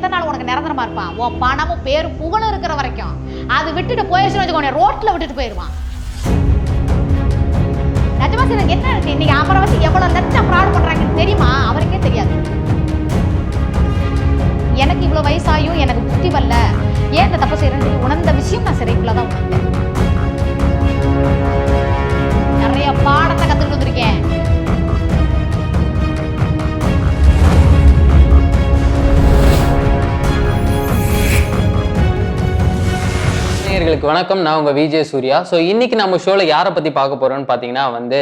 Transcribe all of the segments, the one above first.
எத்தனை நாள் உனக்கு நிரந்தரமா இருப்பான். உன் பணமும் பேர் புகழும் இருக்கிற வரைக்கும். அது விட்டுட்டு போயிடுச்சுன்னு வச்சுக்கோங்க ரோட்ல விட்டுட்டு போயிடுவான். நிஜமா சார் எனக்கு என்ன இருக்கு? இன்னைக்கு அவரை வச்சு எவ்வளவு லட்சம் ஃப்ராட் பண்றாங்கன்னு தெரியுமா? அவருக்கே தெரியாது. எனக்கு இவ்வளவு வயசாயும் எனக்கு புத்தி வரல. ஏன் இந்த தப்பு செய்யறேன்னு உணர்ந்த விஷயம் நான் சிறைக்குள்ள தான் உணர்ந்தேன். நிறைய பாடத்தை கத்துக்கிட்டு வந்திருக்கேன். நேயர்களுக்கு வணக்கம். நான் உங்க விஜய் சூர்யா. ஸோ இன்னைக்கு நம்ம ஷோல யாரை பத்தி பார்க்க போறோம்னு பார்த்தீங்கன்னா வந்து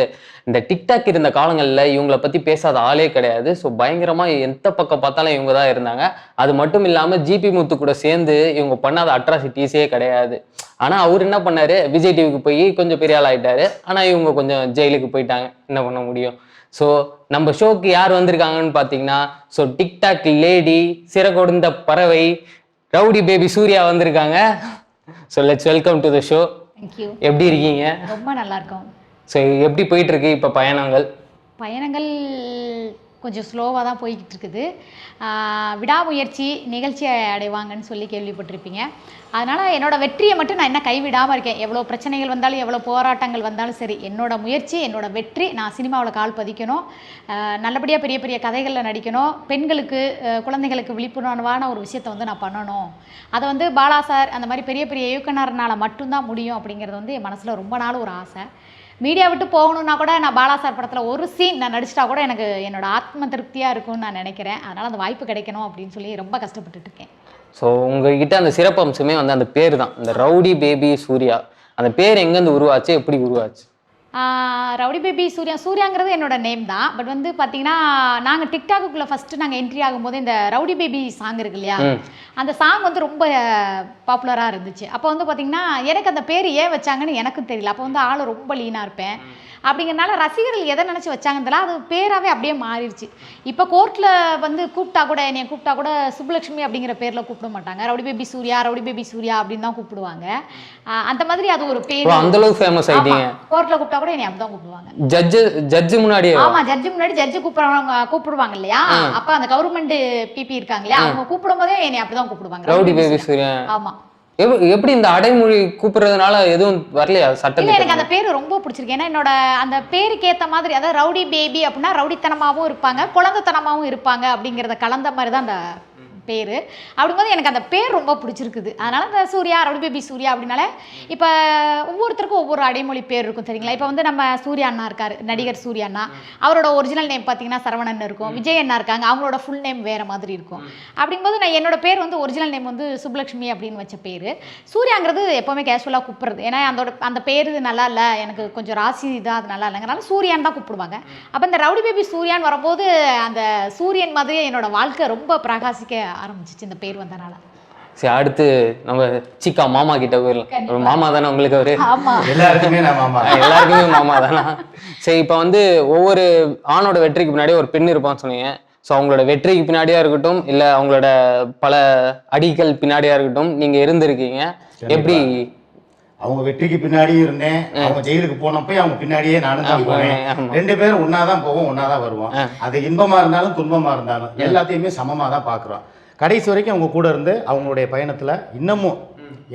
இந்த டிக்டாக் இருந்த காலங்களில் இவங்களை பத்தி பேசாத ஆளே கிடையாது. ஸோ பயங்கரமா எந்த பக்கம் பார்த்தாலும் இவங்க தான் இருந்தாங்க. அது மட்டும் இல்லாம ஜிபி முத்து கூட சேர்ந்து இவங்க பண்ணாத அட்ராசிட்டிஸே கிடையாது. ஆனா அவர் என்ன பண்ணாரு? விஜய் டிவிக்கு போய் கொஞ்சம் பெரிய ஆள் ஆயிட்டாரு. ஆனா இவங்க கொஞ்சம் ஜெயிலுக்கு போயிட்டாங்க. என்ன பண்ண முடியும்? ஸோ நம்ம ஷோக்கு யார் வந்திருக்காங்கன்னு பார்த்தீங்கன்னா ஸோ டிக்டாக் லேடி சிறகொடுந்த பறவை ரவுடி பேபி சூர்யா வந்திருக்காங்க. So let's welcome to the show எப்படி இருக்கீங்க? ரொம்ப நல்லா இருக்கும் ஸோ எப்படி போயிட்டு இருக்கு இப்போ பயணங்கள்? பயணங்கள் கொஞ்சம் ஸ்லோவாக தான் போய்கிட்டு இருக்குது விடாமுயற்சி நிகழ்ச்சியை அடைவாங்கன்னு சொல்லி கேள்விப்பட்டிருப்பீங்க. அதனால் என்னோட வெற்றியை மட்டும் நான் என்ன கைவிடாமல் இருக்கேன். எவ்வளோ பிரச்சனைகள் வந்தாலும் எவ்வளோ போராட்டங்கள் வந்தாலும் சரி என்னோடய முயற்சி என்னோட வெற்றி நான் சினிமாவில் கால் பதிக்கணும். நல்லபடியாக பெரிய பெரிய கதைகளில் நடிக்கணும். பெண்களுக்கு குழந்தைகளுக்கு விழிப்புணர்வான ஒரு விஷயத்தை வந்து நான் பண்ணணும். அதை வந்து பாலா சார் அந்த மாதிரி பெரிய பெரிய இயக்குனர்னால் மட்டும்தான் முடியும் அப்படிங்கிறது வந்து என் மனசில் ரொம்ப நாள் ஒரு ஆசை. மீடியா விட்டு போகணுன்னா கூட நான் பாலா சார் படத்தில் ஒரு சீன் நான் நடிச்சிட்டா கூட எனக்கு என்னோட ஆத்ம திருப்தியாக இருக்கும்னு நான் நினைக்கிறேன். அதனால் அந்த வாய்ப்பு கிடைக்கணும் அப்படின்னு சொல்லி ரொம்ப கஷ்டப்பட்டுட்டு இருக்கேன். ஸோ உங்ககிட்ட அந்த சிறப்பம்சமே வந்து அந்த பேர் தான் இந்த ரவுடி பேபி சூர்யா. அந்த பேர் எங்கேருந்து உருவாச்சு எப்படி உருவாச்சு? Rowdy baby Surya. சூர்யாங்கிறது என்னோட நேம் தான். பட் வந்து பார்த்தீங்கன்னா நாங்கள் டிக்டாக்குள்ளே ஃபஸ்ட்டு நாங்கள் என்ட்ரி ஆகும்போது இந்த ரவுடி பேபி சாங் இருக்கு இல்லையா. அந்த சாங் வந்து ரொம்ப பாப்புலராக இருந்துச்சு. அப்போ வந்து பார்த்தீங்கன்னா எனக்கு அந்த பேர் ஏன் வச்சாங்கன்னு எனக்கும் தெரியல. அப்போ வந்து ஆள் ரொம்ப லீனாக இருப்பேன். அப்படிங்கிறனால ரசிகர்கள் எதை நினச்சி வச்சாங்கன்னு தெரியல அது பேராகவே அப்படியே மாறிடுச்சு. இப்போ கோர்ட்டில் வந்து கூப்பிட்டா கூட என்னை கூப்பிட்டா கூட சுப்புலட்சுமி அப்படிங்கிற பேரில் கூப்பிட மாட்டாங்க. Rowdy baby Surya rowdy baby Surya அப்படின்னு தான் கூப்பிடுவாங்க. அந்த மாதிரி அது ஒரு பேர் அந்த அளவுக்கு ஃபேமஸ் ஆயிட்டீங்க. கோர்ட்டில் கூப்பிட்டா கூட என்னை அப்படி தான் கூப்பிடுவாங்க. ஜட்ஜு ஜட்ஜு முன்னாடியே. ஆமா ஜட்ஜு முன்னாடி ஜட்ஜு கூப்பிடுறவங்க கூப்பிடுவாங்க இல்லையா? அப்ப அந்த கவர்மெண்ட் பிபி இருக்காங்க இல்லையா? அவங்க கூப்பிடும் போதே என்னை அப்படிதான் கூப்பிடுவாங்க. Rowdy baby Surya. ஆமா. எப்- எப்படி இந்த அடைமொழி கூப்பிடுறதுனால எதுவும் வரலையா சட்டத்துக்கு எனக்கு அந்த பேர் ரொம்ப பிடிச்சிருக்கு. ஏன்னா என்னோட அந்த பேருக்கு ஏத்த மாதிரி அதாவது ரவுடி பேபி அப்படின்னா ரவுடித்தனமாவும் இருப்பாங்க குழந்தைத்தனமாவும் இருப்பாங்க அப்படிங்கறத கலந்த மாதிரி தான் அந்த பேர். அப்படிங்கும்போது எனக்கு அந்த பேர் ரொம்ப பிடிச்சிருக்குது. அதனால் இந்த சூர்யா ரவுடி பேபி சூர்யா அப்படின்னால இப்போ ஒவ்வொருத்தருக்கும் ஒவ்வொரு அடைமொழி பேர் இருக்கும் சரிங்களா இப்போ வந்து நம்ம சூர்யா அண்ணா இருக்கார் நடிகர் சூர்யா அண்ணா. அவரோட ஒரிஜினல் நேம் பார்த்தீங்கன்னா சரவணன் இருக்கும். விஜய் அண்ணா இருக்காங்க. அவங்களோட ஃபுல் நேம் வேறு மாதிரி இருக்கும். அப்படிங்கும்போது நான் என்னோட பேர் வந்து ஒரிஜினல் நேம் வந்து சுப்லக்ஷ்மி அப்படின்னு வச்ச பேர். சூர்யாங்கிறது எப்போவுமே கேஷுவலாக கூப்பிடுறது. ஏன்னா அதோட அந்த பேர் நல்லா இல்லை. எனக்கு கொஞ்சம் ராசி இதாக அது நல்லா இல்லைங்கிறனால சூர்யான் தான் கூப்பிடுவாங்க. அப்போ இந்த ரவுடி பேபி சூர்யான் வரும்போது அந்த சூரியன் மாதிரியே என்னோட வாழ்க்கை ரொம்ப பிரகாசிக்க ஆரம்பிச்சிச்சு இந்த பேர் வந்தனால. சரி அடுத்து நம்ம சிக்கா மாமா கிட்ட போயிடலாம். ஒரு மாமா தானே உங்களுக்கு அவரு? ஆமா. எல்லாருக்குமே நான் மாமா. ஆ, எல்லாருக்குமே மாமா தானா? சரி இப்போ வந்து ஒவ்வொரு ஆணோட வெற்றிக்கு பின்னாடி ஒரு பெண் இருப்பான்னு சொன்னீங்க. ஸோ அவங்களோட வெற்றிக்கு பின்னாடியா இருக்கட்டும் இல்ல அவங்களோட பல அடிகள் பின்னாடியா இருக்கட்டும் நீங்க இருந்திருக்கீங்க. எப்படி? அவங்க வெற்றிக்கு பின்னாடியும் இருந்தேன். அவங்க ஜெயிலுக்கு போனப்ப அவங்க பின்னாடியே நானும் தான் ஆமா. ரெண்டு பேரும் ஒன்னாதான் போவோம் ஒன்னாதான் வருவோம். அது இன்பமா இருந்தாலும் துன்பமா இருந்தாலும் எல்லாத்தையுமே சமமா தான் பாக்குறோம் கடைசி வரைக்கும் அவங்க கூட இருந்து அவங்களுடைய பயணத்தில் இன்னமும்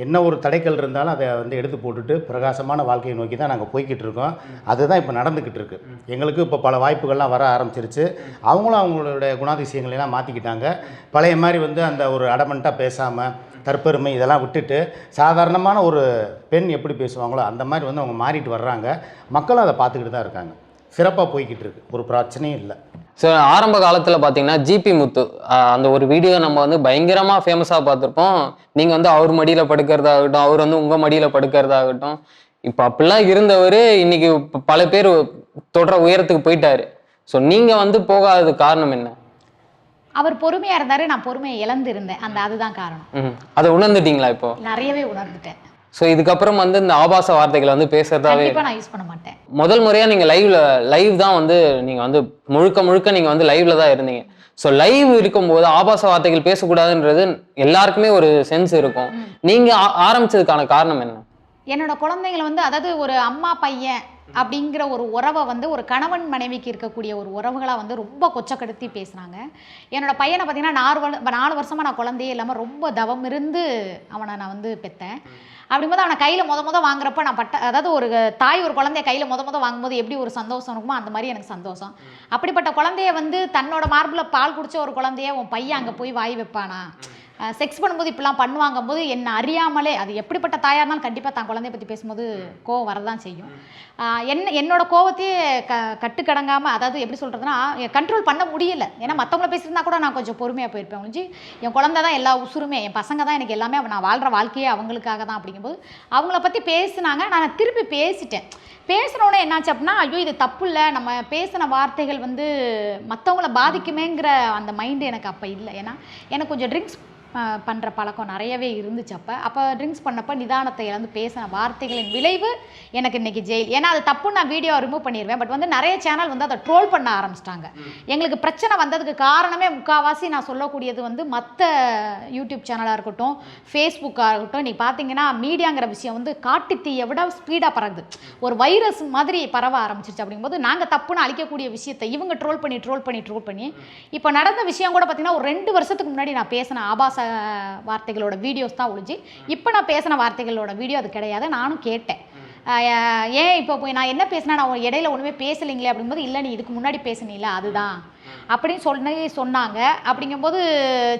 என்ன ஒரு தடைக்கல் இருந்தாலும் அதை வந்து எடுத்து போட்டுட்டு பிரகாசமான வாழ்க்கையை நோக்கி தான் நாங்கள் போய்கிட்டு இருக்கோம். அதுதான் இப்போ நடந்துக்கிட்டு இருக்கு. எங்களுக்கு இப்போ பல வாய்ப்புகள்லாம் வர ஆரம்பிச்சிருச்சு. அவங்களும் அவங்களுடைய குணாதிசயங்களெல்லாம் மாற்றிக்கிட்டாங்க பழைய மாதிரி வந்து அந்த ஒரு அடமெண்ட்டாக பேசாமல் தற்பெருமை இதெல்லாம் விட்டுட்டு சாதாரணமான ஒரு பெண் எப்படி பேசுவாங்களோ அந்த மாதிரி வந்து அவங்க மாறிட்டு வர்றாங்க. மக்களும் அதை பார்த்துக்கிட்டு தான் இருக்காங்க. சிறப்பாக போய்கிட்டு இருக்கு. ஒரு பிரச்சனையும் இல்லை. ஸோ ஆரம்ப காலத்துல பாத்தீங்கன்னா ஜிபி முத்து அந்த ஒரு வீடியோ நம்ம வந்து பயங்கரமா ஃபேமஸா பார்த்திருப்போம் நீங்க வந்து அவர் மடியில படுக்கிறதாகட்டும் அவர் வந்து உங்க மடியில படுக்கிறதாகட்டும். இப்போ அப்படிலாம் இருந்தவர் இன்னைக்கு பல பேர் தொடர உயரத்துக்கு போயிட்டாரு. ஸோ நீங்க வந்து போகாதது காரணம் என்ன? அவர் பொறுமையா இருந்தாரு நான் பொறுமையை இழந்து இருந்தேன் அந்த அதுதான் காரணம். அதை உணர்ந்துட்டீங்களா இப்போ? நிறையவே உணர்ந்துட்டேன். ஸோ இதுக்கப்புறம் வந்து இந்த ஆபாச வார்த்தைகளை வந்து பேசுறதாவே நான் யூஸ் பண்ண மாட்டேன். முதல் முறையா நீங்க லைவ்ல லைவ் தான் வந்து நீங்க வந்து முழுக்க முழுக்க நீங்க வந்து லைவ்ல தான் இருந்தீங்க. ஸோ லைவ் இருக்கும்போது ஆபாச வார்த்தைகள் பேசக்கூடாதுன்றது எல்லாருக்குமே ஒரு சென்ஸ் இருக்கும். நீங்க ஆ- ஆரம்பிச்சதுக்கான காரணம் என்ன? என்னோட குழந்தைங்களை வந்து அதாவது ஒரு அம்மா பையன் அப்படிங்கிற ஒரு உறவை வந்து ஒரு கணவன் மனைவிக்கு இருக்கக்கூடிய ஒரு உறவுகளாக வந்து ரொம்ப கொச்சப்படுத்தி பேசுனாங்க என்னோட பையனை பார்த்தீங்கன்னா நாலு நாலு வருஷமாக நான் குழந்தையே இல்லாமல் ரொம்ப தவம் இருந்து அவனை நான் வந்து பெற்றேன் அப்படிங்கும்போது அவனை கையில் முத முத வாங்குறப்ப நான் பட்ட அதாவது ஒரு தாய் ஒரு குழந்தைய கையில் முத முத வாங்கும்போது எப்படி ஒரு சந்தோஷம் இருக்குமோ அந்த மாதிரி எனக்கு சந்தோஷம். அப்படிப்பட்ட குழந்தைய வந்து தன்னோட மார்பில் பால் குடிச்ச ஒரு குழந்தைய உன் பையன் அங்கே போய் வாய் வைப்பானா? செக்ஸ் பண்ணும்போது இப்படிலாம் பண்ணுவாங்கும் போது என்ன அறியாமலே அது எப்படிப்பட்ட தாயாக இருந்தாலும் கண்டிப்பாக தான் குழந்தைய பற்றி பேசும்போது கோவம் வரதான் செய்யும். என்ன என்னோட கோவத்தையே க கட்டுக்கடங்காமல் அதாவது எப்படி சொல்கிறதுனா கண்ட்ரோல் பண்ண முடியல. ஏன்னா மற்றவங்கள பேசியிருந்தா கூட நான் கொஞ்சம் பொறுமையாக போயிருப்பேன் ஒழிஞ்சு என் குழந்தை தான் எல்லா உசுருமே என் பசங்க தான் எனக்கு எல்லாமே நான் வாழ்கிற வாழ்க்கையே அவங்களுக்காக தான் அப்படிங்கும்போது அவங்கள பற்றி பேசுனாங்க. நான் திருப்பி பேசிட்டேன். பேசுனோடனே என்னாச்சு அப்படின்னா ஐயோ இது தப்பு இல்லை. நம்ம பேசின வார்த்தைகள் வந்து மற்றவங்கள பாதிக்குமேங்கிற அந்த மைண்டு எனக்கு அப்போ இல்லை. ஏன்னா எனக்கு கொஞ்சம் ட்ரிங்க்ஸ் பண்ணுற பழக்கம் நிறையவே இருந்துச்சு அப்போ. அப்போ ட்ரிங்க்ஸ் பண்ணப்போ நிதானத்தை இழந்து பேசின வார்த்தைகளின் விளைவு எனக்கு இன்னைக்கு ஜெயில் ஏன்னா அது தப்பு நான் வீடியோ ரிமூவ் பண்ணிடுவேன் பட் வந்து நிறைய சேனல் வந்து அதை ட்ரோல் பண்ண ஆரம்பிச்சிட்டாங்க. எங்களுக்கு பிரச்சனை வந்ததுக்கு காரணமே முக்காவாசி நான் சொல்லக்கூடியது வந்து மற்ற யூடியூப் சேனலாக இருக்கட்டும் ஃபேஸ்புக்காக இருக்கட்டும் நீ பார்த்தீங்கன்னா மீடியாங்கிற விஷயம் வந்து காட்டு தீயை விட ஸ்பீடாக பறகுது ஒரு வைரஸ் மாதிரி பரவ ஆரம்பிச்சிருச்சு அப்படிங்கும்போது நாங்கள் தப்புன்னு அழிக்கக்கூடிய விஷயத்தை இவங்க ட்ரோல் பண்ணி ட்ரோல் பண்ணி ட்ரோல் பண்ணி இப்போ நடந்த விஷயம் கூட பார்த்தீங்கன்னா ஒரு ரெண்டு வருஷத்துக்கு முன்னாடி நான் பேசின ஆபாச வார்த்தைகளோட வீடியோஸ் தான் ஒழிஞ்சு. இப்போ நான் பேசின வார்த்தைகளோட வீடியோ அது கிடையாது. நானும் கேட்டேன். ஏன் இப்போ போய் நான் என்ன பேசினா நான் இடையில ஒன்றுமே பேசலைங்களே அப்படிங்கும்போது இல்லை நீ இதுக்கு முன்னாடி பேசுனீல அதுதான். அப்படின்னு சொல்லி சொன்னாங்க. அப்படிங்கும்போது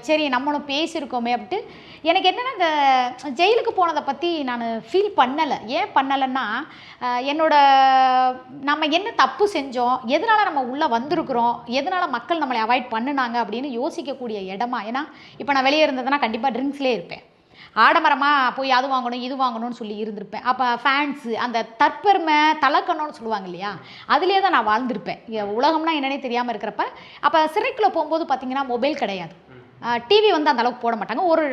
சரி நம்மளும் பேசியிருக்கோமே அப்படின்ட்டு எனக்கு என்னென்னா இந்த ஜெயிலுக்கு போனதை பற்றி நான் ஃபீல் பண்ணலை. ஏன் பண்ணலைன்னா என்னோட நம்ம என்ன தப்பு செஞ்சோம் எதனால் நம்ம உள்ளே வந்திருக்கிறோம் எதனால் மக்கள் நம்மளை அவாய்ட் பண்ணுனாங்க அப்படின்னு யோசிக்கக்கூடிய இடமா ஏன்னா இப்போ நான் வெளியே இருந்ததுன்னா கண்டிப்பாக ட்ரிங்க்ஸ்லேயே இருப்பேன். ஆடம்பரமாக போய் அது வாங்கணும் இது வாங்கணும்னு சொல்லி இருந்திருப்பேன். அப்போ ஃபேன்ஸு அந்த தற்பெருமை தலக்கணும்னு சொல்லுவாங்க இல்லையா? அதுலேயே தான் நான் வாழ்ந்திருப்பேன். உலகம்னா என்னன்னே தெரியாமல் இருக்கிறப்ப அப்போ சிறைக்குள்ளே போகும்போது பார்த்திங்கன்னா மொபைல் கிடையாது. டிவி வந்து அந்த அளவுக்கு போட மாட்டாங்க. ஒரு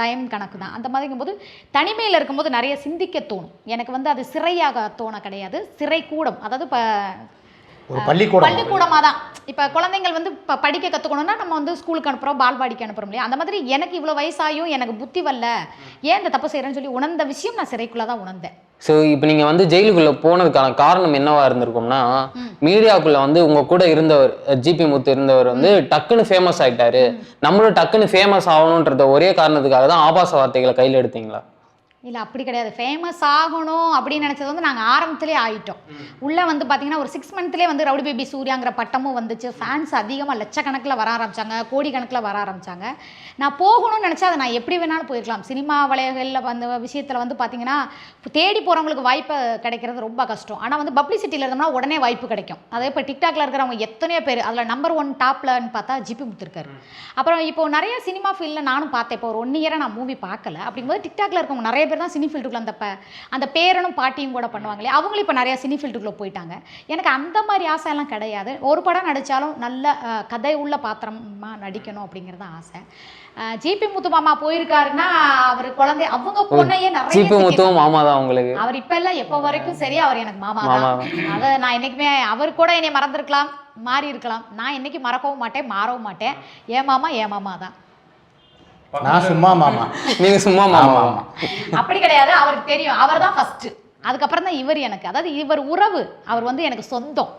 டைம் கணக்கு தான். அந்த மாதிரிங்கும்போது தனிமையில் இருக்கும்போது நிறைய சிந்திக்க தோணும். எனக்கு வந்து அது சிறையாக தோண கிடையாது. சிறை கூடம். அதாவது இப்போ ஒரு பள்ளிக்கூடம். பள்ளிக்கூடமாக தான் இப்போ குழந்தைங்கள் வந்து இப்போ படிக்க கற்றுக்கணும்னா நம்ம வந்து ஸ்கூலுக்கு அனுப்புகிறோம் பால்வாடிக்கு அனுப்புகிறோம் இல்லையா? அந்த மாதிரி எனக்கு இவ்வளோ வயசாயும் எனக்கு புத்தி வரல. ஏன் இந்த தப்பு செய்கிறேன்னு சொல்லி உணர்ந்த விஷயம் நான் சிறைக்குள்ளே தான் உணர்ந்தேன். ஸோ இப்போ நீங்க வந்து ஜெயிலுக்குள்ள போனதுக்கான காரணம் என்னவா இருந்திருக்கும்னா மீடியாக்குள்ள வந்து உங்க கூட இருந்தவர் ஜிபி முத்து இருந்தவர் வந்து டக்குன்னு ஃபேமஸ் ஆயிட்டாரு. நம்மளும் டக்குன்னு ஃபேமஸ் ஆகணுன்றத ஒரே காரணத்துக்காக தான் ஆபாச வார்த்தைகளை கையில் எடுத்தீங்களா? இல்லை அப்படி கிடையாது. ஃபேமஸ் ஆகணும் அப்படின்னு நினச்சது வந்து நாங்கள் ஆரம்பத்திலே ஆயிட்டோம். உள்ளே வந்து பார்த்தீங்கன்னா ஒரு சிக்ஸ் மந்த்லேயே வந்து ரவுடி பேபி சூர்யாங்கிற பட்டமும் வந்துச்சு. ஃபேன்ஸ் அதிகமாக லட்சக்கணக்கில் வர ஆரம்பிச்சாங்க. கோடிக்கணக்கில் வர ஆரம்பிச்சாங்க. நான் போகணும்னு நினச்சா அதை நான் எப்படி வேணாலும் போயிருக்கலாம். சினிமா வலைகளில் வந்து விஷயத்தில் வந்து பார்த்தீங்கன்னா தேடி போகிறவங்களுக்கு வாய்ப்பு கிடைக்கிறது ரொம்ப கஷ்டம். ஆனால் வந்து பப்ளிசிட்டியில் இருந்தோம்னா உடனே வாய்ப்பு கிடைக்கும். அதே இப்போ டிக்டாக்ல இருக்கிறவங்க எத்தனையோ பேர் அதில் நம்பர் ஒன் டாப்லன்னு பார்த்தா ஜிபி முத்துருக்காரு. அப்புறம் இப்போ நிறைய சினிமா ஃபீல்டில் நானும் பார்த்தேன். இப்போ ஒரு ஒன் இயராக நான் மூவி பார்க்கல. அப்படிங்கும்போது டிக்டாக்ல இருக்கவங்க நிறைய பேர் தான் சினி ஃபீல்டுக்குள்ள அந்த ப அந்த பேரனும் பாட்டியும் கூட பண்ணுவாங்களே அவங்களும் இப்போ நிறைய சினி ஃபீல்டுக்குள்ளே போயிட்டாங்க. எனக்கு அந்த மாதிரி ஆசை எல்லாம் கிடையாது. ஒரு படம் நடித்தாலும் நல்ல கதை உள்ள பாத்திரமா நடிக்கணும் அப்படிங்கிறது ஆசை. ஜிபி முத்து மாமா போயிருக்காருன்னா அவர் குழந்தை அவங்க பொண்ணையே நிறைய ஜிபி. முத்துவும் மாமா தான் உங்களுக்கு அவர் இப்ப இல்ல எப்போ வரைக்கும் சரி அவர் எனக்கு மாமா மாமா தான் அதை நான் என்னைக்குமே அவர் கூட என்னை மறந்துருக்கலாம் மாறி இருக்கலாம் நான் என்னைக்கு மறக்கவும் மாட்டேன் மாறவும் மாட்டேன். ஏன் மாமா ஏன் மாமா தான் நான் சும்மா மாமா. நீங்க சும்மா ஆமா மாமா. ஆமா அப்படி கிடையாது. அவருக்கு தெரியும். அவர் தான் ஃபர்ஸ்ட் அதுக்கப்புறம் தான் இவர் எனக்கு. அதாவது இவர் உறவு. அவர் வந்து எனக்கு சொந்தம்.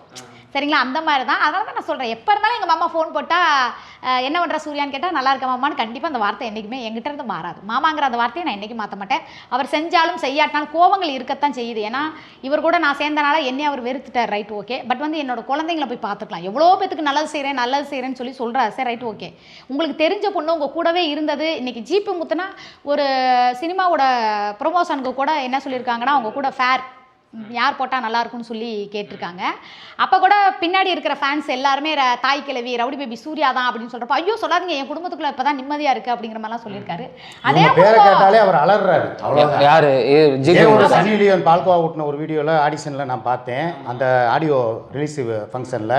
சரிங்களா? அந்த மாதிரி தான் அதனால தான் நான் சொல்கிறேன் எப்போ இருந்தாலும் எங்கள் மாமா ஃபோன் போட்டால் என்ன பண்ணுற சூர்யான்னு கேட்டால் நல்லா இருக்க மாமான்னு. கண்டிப்பாக அந்த வார்த்தை என்றைக்குமே எங்கிட்ட இருந்து மாறாது. மாமாங்கிற அந்த வார்த்தையை நான் என்றைக்கும் மாற்ற மாட்டேன். அவர் செஞ்சாலும் செய்யாட்டாலும் கோவங்கள் இருக்கத்தான் செய்யுது. ஏன்னா இவர் கூட நான் சேர்ந்தனால என்னை அவர் வெறுத்துட்டார். ரைட் ஓகே பட் வந்து என்னோட குழந்தைங்கள போய் பார்த்துக்கலாம். எவ்வளோ பேத்துக்கு நல்லது செய்கிறேன் நல்லது செய்கிறேன்னு சொல்லி சொல்கிறார் சரி ரைட் ஓகே உங்களுக்கு தெரிஞ்ச பொண்ணு உங்கள் கூடவே இருந்தது. இன்றைக்கி ஜிபி முத்துனா ஒரு சினிமாவோட ப்ரொமோஷனுக்கு கூட என்ன சொல்லியிருக்காங்கன்னா அவங்க கூட ஃபேர் யார் போட்டால் நல்லா இருக்கும்னு சொல்லி கேட்டிருக்காங்க. அப்போ கூட பின்னாடி இருக்கிற ஃபேன்ஸ் எல்லாருமே தாய் கிழவி ரவுடி பேபி சூர்யா தான் அப்படின்னு சொல்கிறப்ப ஐயோ சொல்லாதீங்க என் குடும்பத்துக்குள்ள இப்போ தான் நிம்மதியாக இருக்குது அப்படிங்கிற மாதிரிலாம் சொல்லியிருக்காரு. அதே பேரை கேட்டாலே அவர் அலறாரு. யாரு? சனி லியோன் பால்கோவா ஊட்டின ஒரு வீடியோவில் ஆடிஷனில் நான் பார்த்தேன். அந்த ஆடியோ ரிலீஸ் ஃபங்க்ஷனில்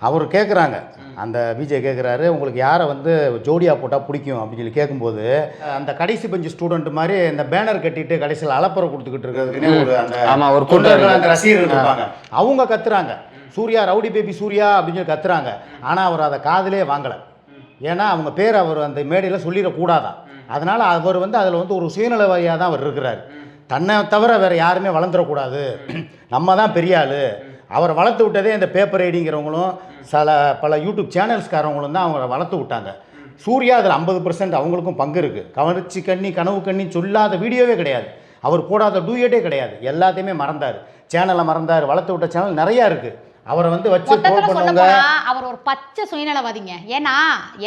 அவர் கேட்குறாங்க அந்த விஜய் கேட்குறாரு உங்களுக்கு யாரை வந்து ஜோடியாக போட்டால் பிடிக்கும்? அப்படின்னு சொல்லி கேட்கும்போது அந்த கடைசி பெஞ்சு ஸ்டூடெண்ட் மாதிரி இந்த பேனர் கட்டிட்டு கடைசியில் அலப்பறை கொடுத்துக்கிட்டு இருக்கிறதுக்குன்னே ஒரு அந்த ஆமா, ஒரு கூட்டம் தொண்டர்கள். அந்த ரசிகர்கள் இருப்பாங்க. அவங்க கத்துறாங்க. சூர்யா ரவுடி பேபி சூர்யா அப்படின்னு சொல்லி கத்துறாங்க. ஆனால் அவர் அதை காதிலே வாங்கலை. ஏன்னா அவங்க பேர் அவர் அந்த மேடையில் சொல்லிடக்கூடாதான் அதனால் அவர் வந்து அதில் வந்து ஒரு சுயநலவாதியாக தான் அவர் இருக்கிறார். தன்னை தவிர வேறு யாருமே வளர்ந்துடக்கூடாது. நம்ம தான் பெரிய ஆள். அவரை வளர்த்து விட்டதே இந்த பேப்பர் ஐடிங்கிறவங்களும் சில பல யூடியூப் சேனல்ஸ்காரவங்களும் தான் அவங்கள வளர்த்து விட்டாங்க. சூர்யா அதில் ஐம்பது பர்சன்ட் அவங்களுக்கும் பங்கு இருக்குது கவனிச்சு கண்ணி கனவு கண்ணி சொல்லாத வீடியோவே கிடையாது. அவர் போடாத டூயட்டே கிடையாது. எல்லாத்தையுமே மறந்தார். சேனலை மறந்தார். வளர்த்து விட்ட சேனல் நிறையா இருக்குது அவரை வந்து வச்சு பண்ணவங்க அவர் ஒரு பச்சை சுயநலவாதிங்க. ஏன்னா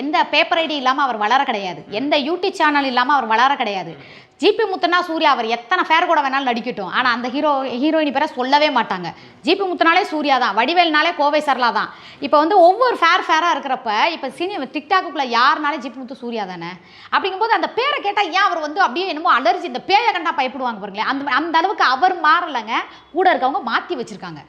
எந்த பேப்பர் ஐடி இல்லாம அவர் வளர கிடையாது. எந்த யூடியூப் சேனல் இல்லாம அவர் வளர கிடையாது. ஜிபி முத்துனா சூர்யா அவர் எத்தனை ஃபேர் கூட வேணாலும் நடிக்கட்டும். ஆனால் அந்த ஹீரோ ஹீரோயினி பேரை சொல்லவே மாட்டாங்க. ஜிபி முத்துனாலே சூர்யா தான் வடிவேல்னாலே கோவை சரளா தான். இப்போ வந்து ஒவ்வொரு ஃபேர் ஃபேராக இருக்கிறப்ப இப்போ சினி டிக்டாக்குள்ளே யாருனாலே ஜிபி முத்து சூர்யா தானே? அப்படிங்கும்போது அந்த பேரை கேட்டால் ஏன் அவர் வந்து அப்படியே என்னமோ அலர்ஜி இந்த பேயை கண்டா பயப்படுவாங்க பாருங்களேன் அந்த அந்த அளவுக்கு அவர் மாறலைங்க. கூட இருக்கவங்க மாற்றி வச்சுருக்காங்க.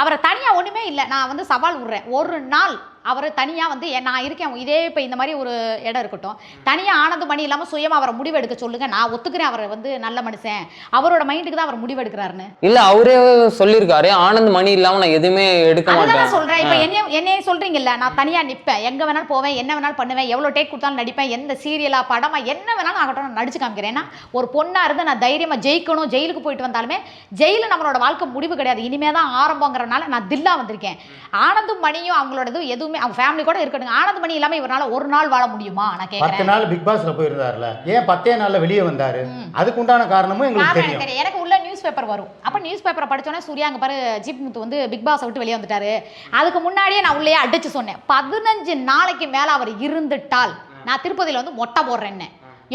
அவரை தனியாக ஒன்றுமே இல்லை. நான் வந்து சவால் விடுறேன். ஒரு நாள் அவர் தனியாக வந்து நான் இருக்கேன். இதே இப்போ இந்த மாதிரி ஒரு இடம் இருக்கட்டும். தனியாக ஆனந்த மணி இல்லாமல் சுயமாக அவரை முடிவெடுக்க சொல்லுங்க. நான் ஒத்துக்கிறேன். அவரை வந்து நல்ல மனுஷன். அவரோட மைண்டுக்கு தான் அவர் முடிவெடுக்கிறாருன்னு. இல்ல அவரே சொல்லியிருக்காரு. ஆனந்த் மணி இல்லாம நான் எதுவுமே எடுக்க மாட்டேன். நான் சொல்றேன். இப்போ என்ன என்னைய சொல்றீங்கல்ல நான் தனியா நிப்பேன். எங்க வேணாலும் போவேன் என்ன வேணாலும் பண்ணுவேன் எவ்வளவு டேக் கொடுத்தாலும் நடிப்பேன் எந்த சீரியலா படமா என்ன வேணாலும் ஆகட்டும் நான் நடிச்சு காமிக்கிறேன். ஏன்னா ஒரு பொண்ணா இருந்து நான் தைரியமா ஜெயிக்கணும் ஜெயிலுக்கு போயிட்டு வந்தாலுமே ஜெயிலு நம்மளோட வாழ்க்கை முடிவு கிடையாது. இனிமே தான் ஆரம்பங்கிறனால நான் தில்லா வந்திருக்கேன். ஆனந்தும் மணியும் அவங்களோட இது எதுவுமே அவங்க ஃபேமிலி கூட இருக்கட்டும் ஆனந்த் மணி இல்லாம இவரால ஒரு நாள் வாழ முடியுமா? நான் பத்து கேட்கறேன் நாள் பிக் பாஸ்ல போயிருந்தாருல. ஏன் பத்தே நாள்ல வெளியே வந்தாரு? அதுக்கு உண்டான காரணமும் எங்களுக்கு தெரியும். எனக்கு தெரியும். எனக்கு உள்ள நியூஸ் பேப்பர் வரும். அப்போ நியூஸ் பேப்பரை படிச்சோன்னே சூர்யா அங்கே பாரு ஜிப் முத்து வந்து பிக் பாஸை விட்டு வெளியே வந்துட்டாரு. அதுக்கு முன்னாடியே நான் உள்ளே அடிச்சு சொன்னேன். பதினஞ்சு நாளைக்கு மேலே அவர் இருந்துட்டால் நான் திருப்பதியில் வந்து மொட்டை போடுறேன்னு.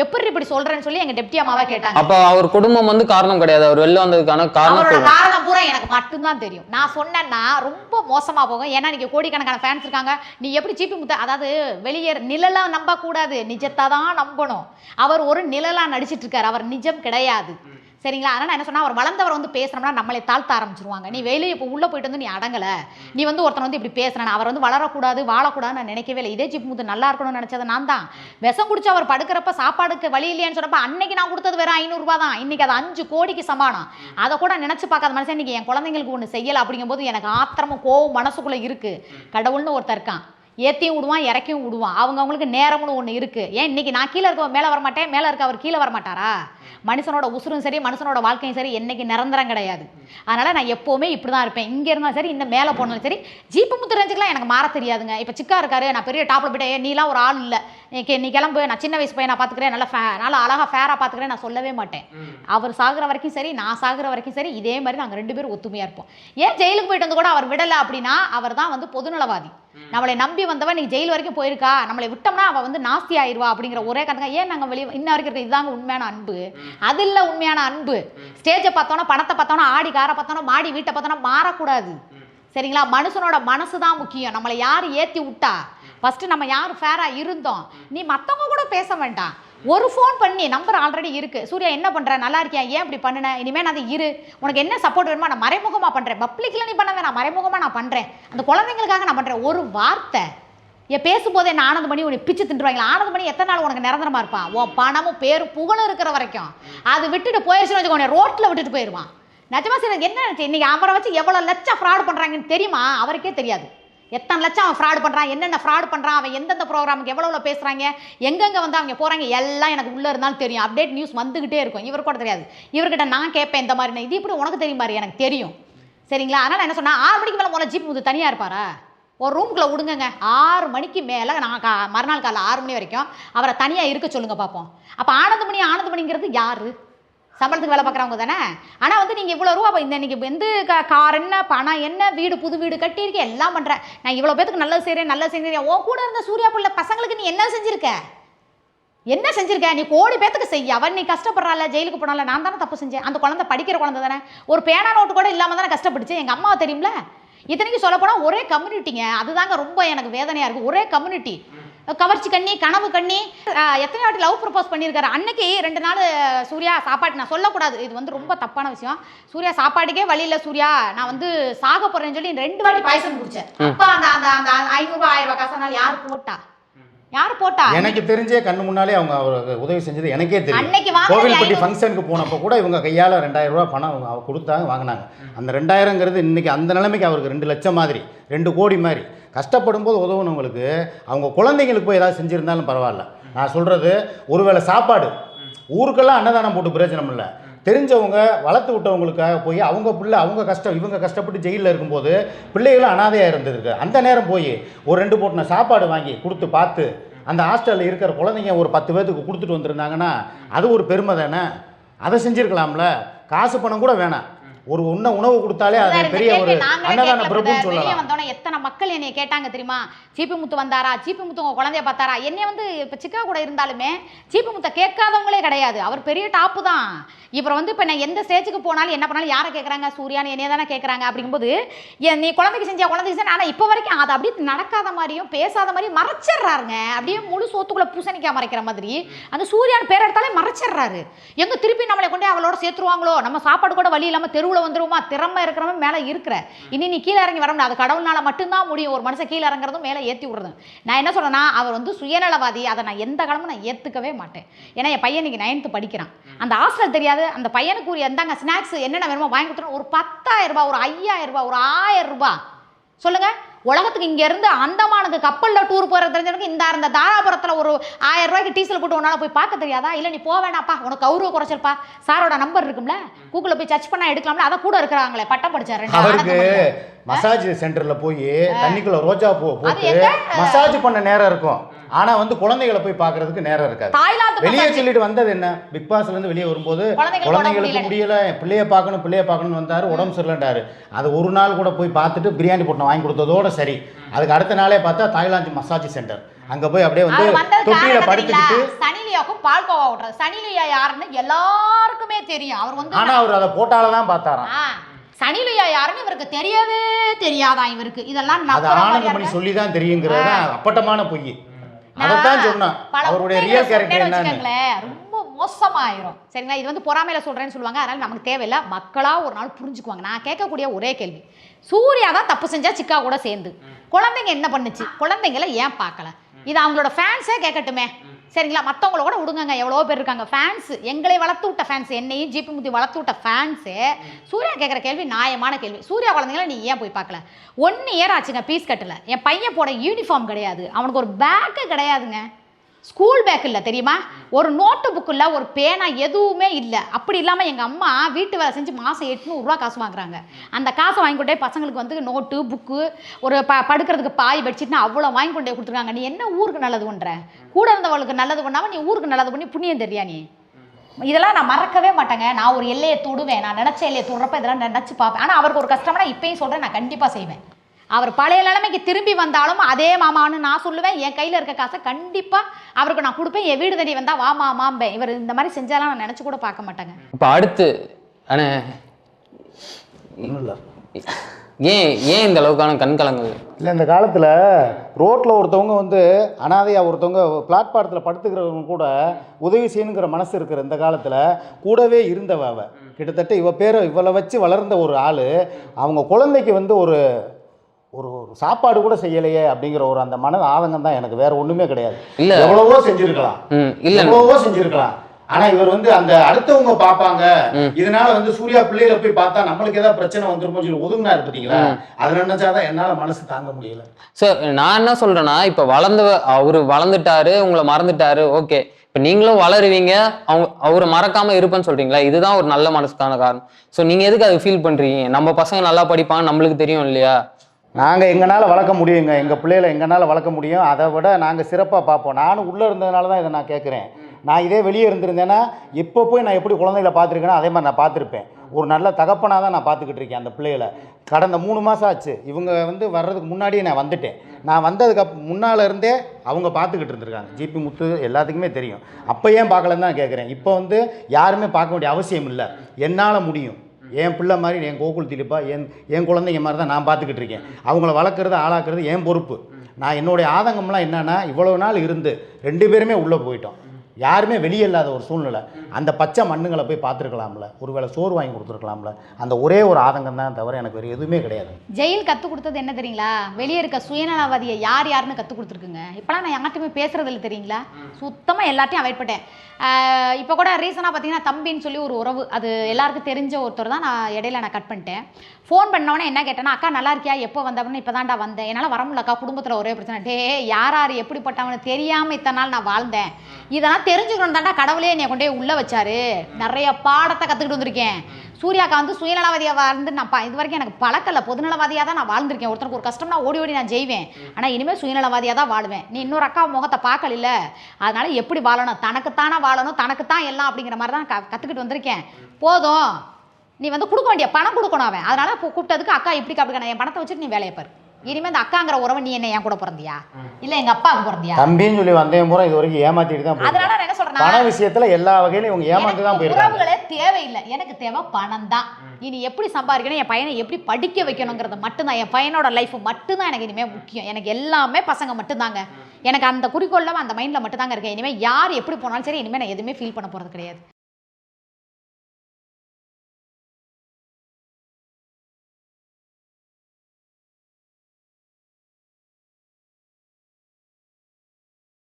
எப்படி இப்படி சொல்றேன்னு சொல்லி எங்க டெப்டி அம்மாவா கேட்டாங்க. அப்ப அவர் குடும்பம் வந்து காரணம் கிடையாது. அவர் வெளில வந்ததுக்கான காரணம். காரணம் பூரா எனக்கு மட்டும்தான் தெரியும். நான் சொன்னேன்னா ரொம்ப மோசமா போகும். ஏன்னா நீங்க கோடிக்கணக்கான ஃபேன்ஸ் இருக்காங்க. நீ எப்படி ஜிபி முத்த அதாவது வெளியே நிழலா நம்ப கூடாது நிஜத்தை தான் நம்பணும். அவர் ஒரு நிழலா நடிச்சிட்டு இருக்காரு. அவர் நிஜம் கிடையாது. சரிங்களா? அதனால் நான் என்ன சொன்னால் அவர் வளர்ந்தவர் வந்து பேசுகிறோம்னா நம்மளை தாழ்த்த ஆரம்பிச்சிருவாங்க. நீ வெளியே இப்போ உள்ளே போயிட்டு வந்து நீ அடங்கலை. நீ வந்து ஒருத்தன் வந்து இப்படி பேசுறான் அவர் வந்து வளரக்கூடாது வாழக்கூடாதுன்னு நான் நினைக்கவே இல்லை. இதே ஜிப் முத்து நல்லா இருக்கணும்னு நினச்சது நான் தான். விஷம் குடிச்சு அவர் படுக்கிறப்ப சாப்பாடுக்கு வழி இல்லையான்னு சொன்னப்ப அன்னைக்கு நான் கொடுத்தது வேற ஐநூறுரூபா தான். இன்னைக்கு அது அஞ்சு கோடிக்கு சமானம். அதை கூட நினச்சி பார்க்காத மனுஷன் இன்னைக்கு என் குழந்தைங்களுக்கு ஒன்று செய்யலை அப்படிங்கும்போது எனக்கு ஆத்திரமும் கோவம் மனசுக்குள்ளே இருக்குது கடவுள்னு ஒருத்தர் இருக்கான். ஏற்றியும் விடுவான் இறக்கியும் விடுவான். அவங்க அவங்களுக்கு நேரம்னு ஒன்று இருக்குது ஏன் இன்னைக்கு நான் கீழே இருக்க மேலே வரமாட்டேன் மேலே இருக்க அவர் கீழே வரமாட்டாரா? மனுஷனோட உசுரும் சரி மனுஷனோட வாழ்க்கையும் சரி என்னைக்கு நிரந்தரம் கிடையாது. அதனால் நான் எப்போவுமே இப்படி தான் இருப்பேன். இங்கே இருந்தாலும் சரி இந்த மேலே போனாலும் சரி ஜீப்பு முத்து ரஞ்சுக்கெலாம் எனக்கு மாற தெரியாதுங்க. இப்போ சிக்கா இருக்காரு நான் பெரிய டாப்பில் போயிட்டு "ஏய், நீலாம் ஒரு ஆள் இல்லை. நீ கிளம்பு நான் சின்ன வயசு பையன் நான் பார்த்துக்கிறேன் நல்லா ஃபே நல்லா அழகாக ஃபேராக பார்த்துக்கிறேன் நான் சொல்லவே மாட்டேன். அவர் சாகுற வரைக்கும் சரி நான் சாகுற வரைக்கும் சரி இதே மாதிரி நாங்கள் ரெண்டு பேரும் ஒத்துமையாக இருப்போம். ஏன் ஜெயிலுக்கு போயிட்டு வந்து கூட அவர் விடலை அப்படின்னா அவர் தான் வந்து பொதுநலவாதி. நம்மளை நம்பி வந்தவன் நீ ஜெயில் வரைக்கும் போயிருக்கா? நம்மளை விட்டோம்னா அவள் வந்து நாஸ்தி ஆயிருவா அப்படிங்கிற ஒரே கணக்கா. ஏன் நாங்கள் வெளியே இன்ன வரைக்கும் இருக்க இதுதாங்க உண்மையான அன்பு. அது இல்லை உண்மையான அன்பு. ஸ்டேஜை பார்த்தோன்னா பணத்தை பார்த்தோன்னா ஆடி காரை பார்த்தோன்னா மாடி வீட்டை பார்த்தோன்னா மாறக்கூடாது. சரிங்களா? மனுஷனோட மனசு தான் முக்கியம். நம்மளை யார் ஏற்றி விட்டா? ஃபஸ்ட்டு நம்ம யார் ஃபேராக இருந்தோம்? நீ மற்றவங்க கூட பேச வேண்டாம். ஒரு ஃபோன் பண்ணி நம்பர் ஆல்ரெடி இருக்கு. சூர்யா என்ன பண்ற? நல்லா இருக்கியா? ஏன் இப்படி பண்ணுன? இனிமே நான் அதை இரு. உனக்கு என்ன சப்போர்ட் வேணுமா நான் மறைமுகமா பண்றேன். பப்ளிக்ல நீ பண்ண வேணாம். மறைமுகமா நான் பண்றேன். அந்த குழந்தைங்களுக்காக நான் பண்றேன். ஒரு வார்த்தை. என் பேசும்போதே நான் ஆனந்த மணி உன்னை பிச்சு தின்றுவாங்களா. ஆனந்த மணி எத்தனை நாள் உனக்கு நிரந்தரமா இருப்பான் உன் பணமும் பேரும் புகழும் இருக்கிற வரைக்கும். அது விட்டுட்டு போயிடுச்சுன்னு வச்சுக்கோ ரோட்ல விட்டுட்டு போயிடுவான் நிஜமா சரி எனக்கு என்ன நினைச்சு? இன்னைக்கு அவரை வச்சு எவ்வளோ லட்சம் ஃப்ராட் பண்றாங்கன்னு தெரியுமா? அவருக்கே தெரியாது. எத்தனை லட்சம் அவன் ஃப்ராடு பண்ணுறான் என்னென்ன ஃப்ராடு பண்ணுறான் அவன் எந்தெந்த ப்ரோக்ராமுக்கு எவ்வளோ எவ்வளோ பேசுகிறாங்க எங்கெங்கே வந்து அவங்க போகிறாங்க எல்லாம் எனக்கு உள்ளே இருந்தாலும் தெரியும். அப்டேட் நியூஸ் வந்துக்கிட்டே இருக்கும். இவர் கூட தெரியாது. இவர்கிட்ட நான் கேட்பேன் இந்த மாதிரி இது இப்படி உனக்கு தெரியும் மாதிரி எனக்கு தெரியும். சரிங்களா? அதனால் என்ன சொன்னால் ஆறு மணிக்கு மேலே முதல்ல ஜீப் முது தனியாக இருப்பாரா? ஒரு ரூம்குள்ளே விடுங்கங்க. ஆறு மணிக்கு மேலே நான் கா மறுநாள் காலைல ஆறு மணி வரைக்கும் அவரை தனியாக இருக்க சொல்லுங்கள் பார்ப்போம் அப்போ ஆனந்தமணி ஆனந்தமணிங்கிறது யார்? சம்பளத்துக்கு வேலை பார்க்குறவங்க தானே? ஆனால் வந்து நீங்கள் இவ்வளோ ரூபா இந்த இன்னைக்கு வந்து கா கார் என்ன பணம் என்ன வீடு புது வீடு கட்டியிருக்கேன் எல்லாம் பண்ணுறேன் நான் இவ்வளோ பேத்துக்கு நல்லது செய்கிறேன் நல்லது செஞ்சிருக்கேன் உன் கூட இருந்த சூர்யா பிள்ளை பசங்களுக்கு நீ என்ன செஞ்சிருக்க? என்ன செஞ்சிருக்க? நீ கோடி பேத்துக்கு செய்ய. அவன் நீ கஷ்டப்படுறாள் ஜெயிலுக்கு போனால நான் தானே தப்பு செஞ்சேன். அந்த குழந்தை படிக்கிற குழந்தை தானே. ஒரு பேனா நோட்டு கூட இல்லாமல் தானே கஷ்டப்பட்டுச்சு. எங்கள் அம்மாவை தெரியும்ல? இத்தனைக்கும் சொல்லப்போனால் ஒரே கம்யூனிட்டிங்க அதுதாங்க ரொம்ப எனக்கு வேதனையாக இருக்குது ஒரே கம்யூனிட்டி கவர்ச்சி கண்ணி கனவு கண்ணி. எத்தனை வாட்டி லவ் ப்ரப்போஸ் பண்ணியிருக்காரு. அன்னைக்கு ரெண்டு நாள் சூர்யா சாப்பாடு நான் சொல்லக்கூடாது. இது வந்து ரொம்ப தப்பான விஷயம். சூர்யா சாப்பாட்டுக்கே வழி இல்லை சூர்யா. நான் வந்து சாக போறேன்னு சொல்லி ரெண்டு வாட்டி பாயசம் குடிச்சேன். அப்போ அந்த அந்த அந்த ஐநூறுபா ஆயிரம் ரூபாய் காசனால் யார் போட்டா? யார் போட்டா? எனக்கு தெரிஞ்சே கண்ணு முன்னாலே அவங்க அவருக்கு உதவி செஞ்சது எனக்கே அன்னைக்கு தெரியும் வாங்கினது கோவில்பட்டி. ஃபங்க்ஷனுக்கு போனப்போ கூட இவங்க கையால் ரெண்டாயிரம் ரூபாய் பணம் அவங்க அவ கொடுத்தாங்க வாங்கினாங்க. அந்த ரெண்டாயிரங்கிறது இன்னைக்கு அந்த நிலைமைக்கு அவருக்கு ரெண்டு லட்சம் மாதிரி ரெண்டு கோடி மாதிரி. கஷ்டப்படும் போது உதவுனவங்களுக்கு அவங்க குழந்தைங்களுக்கு போய் ஏதாவது செஞ்சுருந்தாலும் பரவாயில்ல. நான் சொல்கிறது ஒருவேளை சாப்பாடு. ஊருக்கெல்லாம் அன்னதானம் போட்டு பிரயோஜனம் இல்லை. தெரிஞ்சவங்க வளர்த்து விட்டவங்களுக்காக போய் அவங்க பிள்ளை அவங்க கஷ்டம் இவங்க கஷ்டப்பட்டு ஜெயிலில் இருக்கும்போது பிள்ளைகளும் அனாதையாக இருந்திருக்கு. அந்த நேரம் போய் ஒரு ரெண்டு போட்டின சாப்பாடு வாங்கி கொடுத்து பார்த்து அந்த ஹாஸ்டலில் இருக்கிற குழந்தைங்க ஒரு பத்து பேர்த்துக்கு கொடுத்துட்டு வந்திருந்தாங்கன்னா அது ஒரு பெருமை தானே? அதை செஞ்சுருக்கலாம்ல. காசு பணம் கூட வேணாம். ஒரு உண்ண உணவு கொடுத்தாலே அது பெரிய ஒரு அன்னதான பிரபுன்னு சொல்லலாம். வந்தோடனே எத்தனை மக்கள் என்னைய கேட்டாங்க தெரியுமா? சீப்பு முத்து வந்தாரா? சீப்பு முத்து உங்க குழந்தைய பார்த்தாரா? என்னைய வந்து இப்போ சிக்கா கூட இருந்தாலுமே சீப்பு முத்தை கேட்காதவங்களே கிடையாது. அவர் பெரிய டாப்பு தான். இப்புறம் வந்து இப்போ நான் எந்த ஸ்டேஜுக்கு போனாலும் என்ன பண்ணாலும் யாரை கேட்குறாங்க? சூர்யான்னு என்னைய தானே கேட்குறாங்க அப்படிங்கும்போது நீ குழந்தைக்கு செஞ்ச குழந்தைக்கு செஞ்ச ஆனால் இப்போ வரைக்கும் அது அப்படியே நடக்காத மாதிரியும் பேசாத மாதிரியும் மறைச்சிடுறாருங்க. அப்படியே முழு சோத்துக்குள்ள பூசணிக்காய் மறைக்கிற மாதிரி. அந்த சூர்யான்னு பேர் எடுத்தாலே மறைச்சிடுறாரு. எங்க திருப்பி நம்மளை கொண்டு அவளோட சேர்த்துருவாங்களோ? நம்ம சாப்பாடு கூட வழி இல்லாமல் தெருவில் வந்துருவோமா? திறமை இருக்கிறவன் மேலே இருக்கிற. இனி நீ கீழே இறங்கி வர முடியாது. அது கடவுள்னால மட்டும்தான் முடியும். ஒரு மனுஷன் கீழே இறங்குறதும் மேலே ஏற்றி விடுறதும். நான் என்ன சொல்றேன்னா அவர் வந்து சுயநலவாதி. அதை நான் எந்த காலமும் நான் ஏற்றுக்கவே மாட்டேன். ஏன்னா என் பையன் இன்னைக்கு நைன்த்து படிக்கிறான். அந்த ஹாஸ்டல் தெரியாது. அந்த பையனுக்கு ஒரு எந்தாங்க ஸ்நாக்ஸ் என்னென்ன வேணுமோ வாங்கி கொடுத்துருவோம். ஒரு பத்தாயிரம் ரூபாய் ஒரு ஐயாயிரம் ரூபாய் ஒரு ஆயிரம் ரூபாய். சொல்லுங்கள் உலகத்துக்கு இங்க இருந்து அந்தமானுக்கு கப்பல்ல டூர் போற தெரிஞ்சவனுக்கு இந்த அந்த தாராபுரத்துல ஒரு ஆயிரம் ரூபாய்க்கு டீசல் போட்டு உன்னால போய் பார்க்க தெரியாதா? இல்ல நீ போக வேணாப்பா உனக்கு கௌரவ குறைச்சல்ப்பா. சாரோட நம்பர் இருக்கும்ல? கூகுளில் போய் சர்ச் பண்ணா எடுக்கலாம்ல? அதை கூட இருக்கிறாங்களே. பட்டம் படிச்சாரு. மசாஜ் சென்டர்ல போய் தண்ணிக்குள்ள ரோஜா பூ போட்டு? மசாஜ் பண்ண நேரம் இருக்கும். ஆனா வந்து குழந்தைகளை போய் பார்க்கிறதுக்கு நேரம் இருக்காது. வெளியே. சொல்லிட்டு வந்தது என்ன? பிக் பாஸ்ல இருந்து வெளியே வரும்போது குழந்தைங்களுக்கு உடம்பு முடியல. பிள்ளைய பார்க்கணும் பிள்ளைய பார்க்கணும்னு வந்தாரு உடம்பு சரியில்லைன்றாரு. அது ஒரு நாள் கூட போய் பார்த்துட்டு பிரியாணி போட்டு வாங்கி கொடுத்ததோட சரி. அதுக்கு அடுத்த நாளே பார்த்தா தாய்லாந்து மசாஜ் சென்டர். அங்க போய் அப்படியே வந்து தொட்டியில? படுத்துக்கிட்டு சனிலியாவுக்கும் பால்கோவா விட்றது சனிலியா யாருன்னு எல்லாருக்குமே தெரியும். அவர் வந்து ஆனா அவர் அதை போட்டால தான் பார்த்தாராம். சனிலியா யாருன்னு இவருக்கு தெரியவே தெரியாதான் இவருக்கு? இதெல்லாம் ஆனந்தமணி? சொல்லி தான் தெரியுங்கிறது அப்பட்டமான பொய். அதைத்தான் சொன்னான். அவருடைய ரியல் கேரக்டர் என்னன்னு. ரொம்ப மோசமாயிரும். சரிங்களா? இது வந்து பொறாமையில சொல்றேன்னு சொல்லுவாங்க. அதனால நமக்கு தேவையில்ல. மக்களா ஒரு நாள் புரிஞ்சுக்குவாங்க. நான் கேட்கக்கூடிய ஒரே கேள்வி. சூர்யா தான் தப்பு செஞ்சா சிக்கா கூட சேர்ந்து. குழந்தைங்க என்ன பண்ணுச்சு? குழந்தைங்கள ஏன் பார்க்கல? இது அவங்களோட ஃபேன்ஸே கேட்கட்டுமே. சரிங்களா? மற்றவங்கள கூட விடுங்கங்க. எவ்வளோ பேர் இருக்காங்க. ஃபேன்ஸ் எங்களை வளர்த்து விட்ட ஃபேன்ஸ் என்னையும் ஜிபி முத்தி வளர்த்து விட்ட ஃபேன்ஸு சூர்யா கேட்குற கேள்வி நியாயமான கேள்வி. சூர்யா குழந்தைங்கள நீ ஏன் போய் பார்க்கல? ஒன் இயர் ஆச்சுங்க பீஸ் கட்டில். என் பையன் போட யூனிஃபார்ம் கிடையாது. அவனுக்கு ஒரு பேக்கு கிடையாதுங்க. ஸ்கூல் பேக் இல்லை தெரியுமா? ஒரு நோட்டு புக்கு இல்லை ஒரு பேனா எதுவுமே இல்லை. அப்படி இல்லாமல் எங்கள் அம்மா வீட்டு வேலை செஞ்சு மாதம் எட்நூறுரூவா காசு வாங்குறாங்க. அந்த காசை வாங்கி கொண்டே பசங்களுக்கு வந்து நோட்டு புக்கு ஒரு ப படுக்கிறதுக்கு பாய் பெட்ஷீட்னு அவ்வளோ வாங்கி கொண்டே கொடுத்துருக்காங்க. நீ என்ன ஊருக்கு நல்லது பண்ணுற கூட இருந்தவளுக்கு நல்லது பண்ணாமல் நீ ஊருக்கு நல்லது பண்ணி புண்ணியம் தெரியா நீ? இதெல்லாம் நான் மறக்கவே மாட்டேங்க. நான் ஒரு எல்லையை தொடுவேன். நான் நினச்ச எல்லையை தொடுறப்ப இதெல்லாம் நினச்சி பார்ப்பேன். ஆனால் அவருக்கு ஒரு கஷ்டம்னா இப்பயும் சொல்கிறேன் நான் கண்டிப்பாக செய்வேன். அவர் பழைய நிலைமைக்கு திரும்பி வந்தாலும் அதே மாமான்னு நான் சொல்லுவேன். என் கையில் இருக்க காசை கண்டிப்பாக அவருக்கு நான் கொடுப்பேன். என் வீடு தேடி வந்தால் வா மாமாம்பேன் இவர் இந்த மாதிரி செஞ்சாலாம் நான் நினச்சி கூட பார்க்க மாட்டேங்க. இப்போ அடுத்து அண்ணே. ஏன் ஏன் இந்த அளவுக்கான கண்கலங்கள் இல்லை இந்த காலத்தில் ரோட்டில் ஒருத்தவங்க வந்து அனாதையாக ஒருத்தவங்க பிளாட்பாரத்தில் படுத்துக்கிறவங்க கூட உதவி செய்யணுங்கிற மனசு இருக்கிற இந்த காலத்தில் கூடவே இருந்தவ அவ. கிட்டத்தட்ட இவ பேரை இவளை வச்சு வளர்ந்த ஒரு ஆள். அவங்க குழந்தைக்கு வந்து ஒரு ஒரு ஒரு சாப்பாடு கூட செய்யலையே அப்படிங்கிற ஒரு அந்த மன ஆதங்கம் தான் எனக்கு. வேற ஒன்றுமே கிடையாது. இல்ல. எவ்வளவோ செஞ்சுருக்கலாம். இல்லை. எவ்வளவோ செஞ்சிருக்கலாம். ஆனா இவர் வந்து அந்த அடுத்தவங்க பாப்பாங்க இதனால வந்து சூர்யா பிள்ளைகளை போய் பார்த்தா நம்மளுக்கு ஏதாவது பிரச்சனை வந்துருமோ சொல்லி ஒதுங்கினாரு பாத்தீங்களா? அது நினைச்சாதான் என்னால மனசு தாங்க முடியல. சார் நான் என்ன சொல்றேன்னா இப்போ வளர்ந்து அவரு வளர்ந்துட்டாரு உங்களை மறந்துட்டாரு ஓகே இப்போ நீங்களும் வளருவீங்க அவங்க அவரை மறக்காம இருப்பேன்னு சொல்றீங்களா? இதுதான் ஒரு நல்ல மனசுக்கான காரணம். ஸோ நீங்க எதுக்கு அதை ஃபீல் பண்றீங்க? நம்ம பசங்க நல்லா படிப்பாங்க நம்மளுக்கு தெரியும் இல்லையா? நாங்கள் எங்கனால வளர்க்க முடியுங்க. எங்கள் பிள்ளைகளை எங்கனால வளர்க்க முடியும். அதை விட நாங்கள் சிறப்பாக பார்ப்போம். நானும் உள்ளே இருந்ததுனால தான் இதை நான் கேட்குறேன். நான் இதே வெளியே இருந்திருந்தேன்னா இப்போ போய் நான் எப்படி குழந்தைகளை பார்த்துருக்கேனோ அதே மாதிரி நான் பார்த்துருப்பேன். ஒரு நல்ல தகப்பனாக தான் நான் பார்த்துக்கிட்டு இருக்கேன் அந்த பிள்ளைகளை. கடந்த மூணு மாதம் ஆச்சு. இவங்க வந்து வர்றதுக்கு முன்னாடியே நான் வந்துட்டேன். நான் வந்ததுக்கு அப் முன்னால் இருந்தே அவங்க பார்த்துக்கிட்டு இருந்திருக்காங்க. ஜிபி முத்து எல்லாத்துக்குமே தெரியும். அப்போ ஏன் பார்க்கலன்னு தான் கேட்குறேன். இப்போ வந்து யாருமே பார்க்க வேண்டிய அவசியம் இல்லை. என்னால் முடியும். என் பிள்ளை மாதிரி என் கோகுல் திலீப்பா என் என் குழந்தைங்க மாதிரி தான் நான் பார்த்துக்கிட்டு இருக்கேன். அவங்கள வளர்க்குறது ஆளாக்குறது என் பொறுப்பு. நான் என்னுடைய ஆதங்கம்லாம் என்னென்னா இவ்வளோ நாள் இருந்து ரெண்டு பேருமே உள்ளே போயிட்டோம். யாருமே வெளியே இல்லாத ஒரு சூழ்நிலை. அந்த பச்சை மண்ணுங்களை போய் பார்த்துருக்கலாம்ல. ஒருவேளை சோறு வாங்கி கொடுத்துருக்கலாம்ல. அந்த ஒரே ஒரு ஆதங்கம் தான் தவிர எனக்கு வேறு எதுவுமே கிடையாது. ஜெயில் கற்றுக் கொடுத்தது என்ன தெரியுங்களா? வெளியே இருக்க சுயநலவாதியை யார் யாருன்னு கற்றுக் கொடுத்துருக்குங்க? இப்போலாம் நான் யார்ட்டுமே பேசுறது இல்லை தெரியுங்களா? சுத்தமாக எல்லாத்தையும் அவாய்ட் பண்ணிட்டேன். இப்போ கூட ரீசனாக பார்த்தீங்கன்னா தம்பின்னு சொல்லி ஒரு உறவு. அது எல்லாருக்கும் தெரிஞ்ச ஒருத்தர் தான் நான் இடையில நான் கட் பண்ணிட்டேன். ஃபோன் பண்ணோன்னே என்ன கேட்டேன்னா அக்கா நல்லா இருக்கியா? எப்போ வந்தவன்னு இப்போ தான்டா வந்தேன். என்னால் வர முடியலக்கா குடும்பத்தில் ஒரே பிரச்சனை. டே யார் யார் எப்படிப்பட்டவனு தெரியாமல் இத்தனை நாள் நான் வாழ்ந்தேன். இதெல்லாம் தெரிஞ்சுக்கணும் தாண்டா கடவுளே என்னை கொண்டே உள்ளே வச்சாரு. நிறைய பாடத்தை கற்றுக்கிட்டு வந்திருக்கேன். சூர்யாக்கா வந்து சுயநலவாதியாக வாழ்ந்து நான் ப இது வரைக்கும் எனக்கு பழக்கல பொதுநலவாதியாக தான் நான் வாழ்ந்திருக்கேன். ஒருத்தருக்கு ஒரு கஷ்டம்னா ஓடி ஓடி நான் செய்வேன் ஆனால் இனிமேல் சுயநலவாதியாக தான் வாழுவேன். நீ இன்னொரு அக்கா முகத்தை பார்க்கல அதனால எப்படி வாழணும்? தனக்குத்தானே வாழணும்? தனக்குத்தான் எல்லாம் அப்படிங்கிற மாதிரி தான் க கற்றுக்கிட்டு வந்திருக்கேன். போதும். நீ வந்து கொடுக்க வேண்டிய பணம் கொடுக்கணும் அவன். அதனால் இப்போ கூப்பிட்டதுக்கு அக்கா இப்படி அப்படி என் பணத்தை வச்சுட்டு நீ வேலையை பாரு. இனிமேல் இந்த அக்காங்கிற உறவை நீ என்ன என் கூட பிறந்தியா? இல்லை எங்கள் அப்பாவுக்கு பிறந்தியா? தம்பின்னு சொல்லி வந்தேன் பூரா இது வரைக்கும் ஏமாத்திட்டு தான். அதனால நான் என்ன சொல்றேன்னா பண விஷயத்துல எல்லா வகையிலும் இவங்க ஏமாந்து தான் போயிருக்காங்க. உறவுகளே தேவையில்லை. எனக்கு தேவை பணம் தான் இனி எப்படி சம்பாதிக்கணும்? என் பையனை எப்படி படிக்க வைக்கணுங்கிறது மட்டும்தான். என் பையனோட லைஃப் மட்டும்தான் எனக்கு இனிமேல் முக்கியம். எனக்கு எல்லாமே பசங்க மட்டும்தாங்க. எனக்கு அந்த குறிக்கோளில் அந்த மைண்டில் மட்டும்தாங்க இருக்கேன் இனிமேல் யார் எப்படி போனாலும் சரி இனிமேல் நான் எதுவுமே ஃபீல் பண்ண போகிறது கிடையாது.